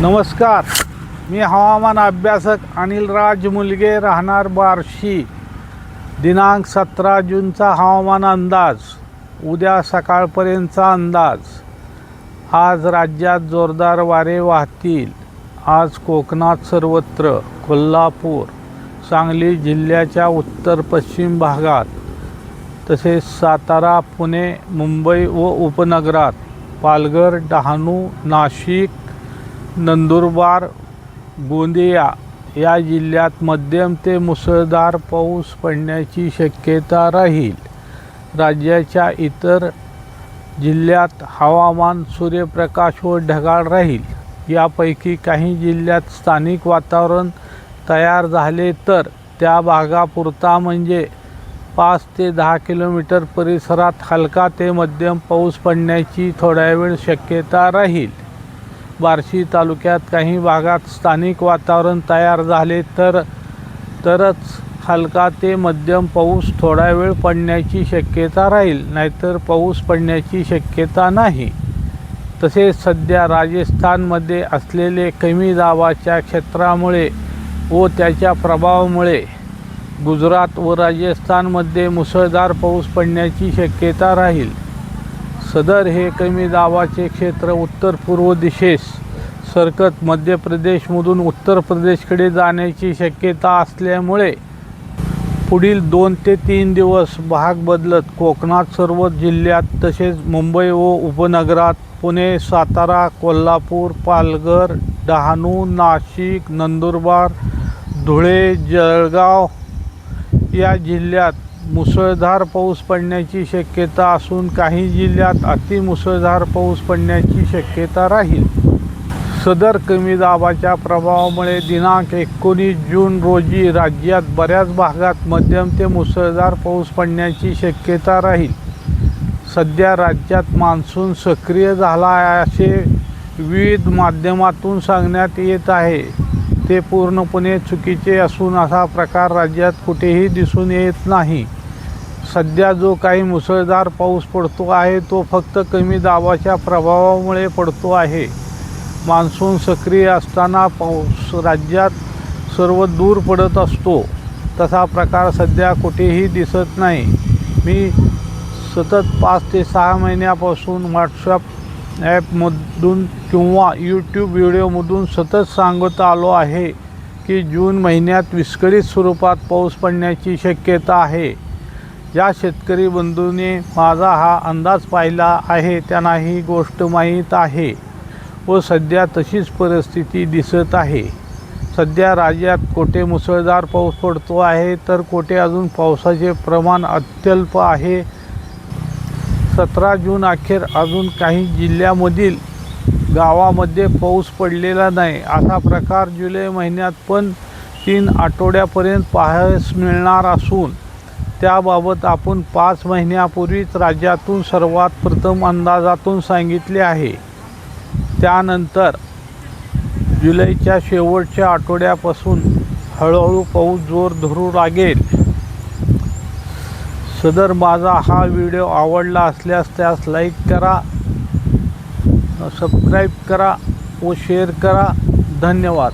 नमस्कार. मी हवामान अभ्यासक अनिलराज मुलगे राहणार बार्शी. दिनांक सतरा जूनचा हवामान अंदाज. उद्या सकाळपर्यंतचा अंदाज. आज राज्यात जोरदार वारे वाहतील. आज कोकणात सर्वत्र कोल्हापूर सांगली जिल्ह्याच्या उत्तर पश्चिम भागात तसेच सातारा पुणे मुंबई व उपनगरात पालघर डहाणू नाशिक नंदुरबार गोंदिया या जिल्ह्यात मध्यम ते मुसळधार पाऊस पडण्याची शक्यता राहील. राज्याच्या इतर जिल्ह्यात हवामान सूर्यप्रकाश व ढगाळ राहील. यापैकी काही जिल्ह्यात स्थानिक वातावरण तयार झाले तर त्या भागापुरता म्हणजे पाच ते दहा किलोमीटर परिसरात हलका ते मध्यम पाऊस पडण्याची थोड्या वेळ शक्यता राहील. बार्शी तालुक्यात काही भागात स्थानिक वातावरण तयार झाले तर तरच हलका ते मध्यम पाऊस थोडा वेळ पडण्याची शक्यता राहील नाहीतर पाऊस पडण्याची शक्यता नाही. तसेच सध्या राजस्थानमध्ये असलेले कमी दाबाच्या क्षेत्रामुळे व त्याच्या प्रभावामुळे गुजरात व राजस्थानमध्ये मुसळधार पाऊस पडण्याची शक्यता राहील. सदर हे कमी दाबाचे क्षेत्र उत्तर पूर्व दिशेस सरकत मध्य प्रदेशमधून उत्तर प्रदेशकडे जाण्याची शक्यता असल्यामुळे पुढील दोन ते तीन दिवस भाग बदलत कोकणात सर्व जिल्ह्यात तसेच मुंबई व उपनगरात पुणे सातारा कोल्हापूर पालघर डहाणू नाशिक नंदुरबार धुळे जळगाव या जिल्ह्यात मुसळधार पाऊस पडण्याची शक्यता असून काही जिल्ह्यात अतिमुसळधार पाऊस पडण्याची शक्यता राहील. सदर कमी दाबाच्या प्रभावामुळे दिनांक एकोणीस जून रोजी राज्यात बऱ्याच भागात मध्यम ते मुसळधार पाऊस पडण्याची शक्यता राहील. सध्या राज्यात मान्सून सक्रिय झाला आहे असे विविध माध्यमातून सांगण्यात येत आहे. ते पूर्णपणे चुकीचे असून असा प्रकार राज्यात कुठेही दिसून येत नाही. सध्या जो काही मुसळधार पाऊस पडतो आहे तो फक्त कमी दाबाच्या प्रभावामुळे पडतो आहे. मान्सून सक्रिय असताना पाऊस राज्यात सर्व दूर पडत असतो. तसा प्रकार सध्या कुठेही दिसत नाही. मी सतत पाच ते सहा महिन्यापासून व्हॉट्सअप ॲपमधून किंवा यूट्यूब व्हिडिओमधून सतत सांगत आलो आहे की जून महिन्यात विस्कळीत स्वरूपात पाऊस पडण्याची शक्यता आहे. ज्या शेतकरी बंधूने माझा हा अंदाज पाहिला आहे त्यांना ही गोष्ट माहीत आहे व सध्या तशीच परिस्थिती दिसत आहे. सध्या राज्यात कोठे मुसळधार पाऊस पडतो आहे तर कोठे अजून पावसाचे प्रमाण अत्यल्प आहे. सतरा जून अखेर अजून काही जिल्ह्यामधील गावामध्ये पाऊस पडलेला नाही. असा प्रकार जुलै महिन्यात पण तीन आठवड्यापर्यंत पाहायस मिळणार असून त्याबाबत आपण पाच महिन्यापूर्वीच राज्यातून सर्वात प्रथम अंदाजातून सांगितले आहे. त्यानंतर जुलैच्या शेवटच्या आठवड्यापासून हळूहळू पाऊस जोर धरू लागेल. सदर माझा हा व्हिडिओ आवडला असल्यास त्यास लाईक करा सबस्क्राईब करा व शेअर करा. धन्यवाद.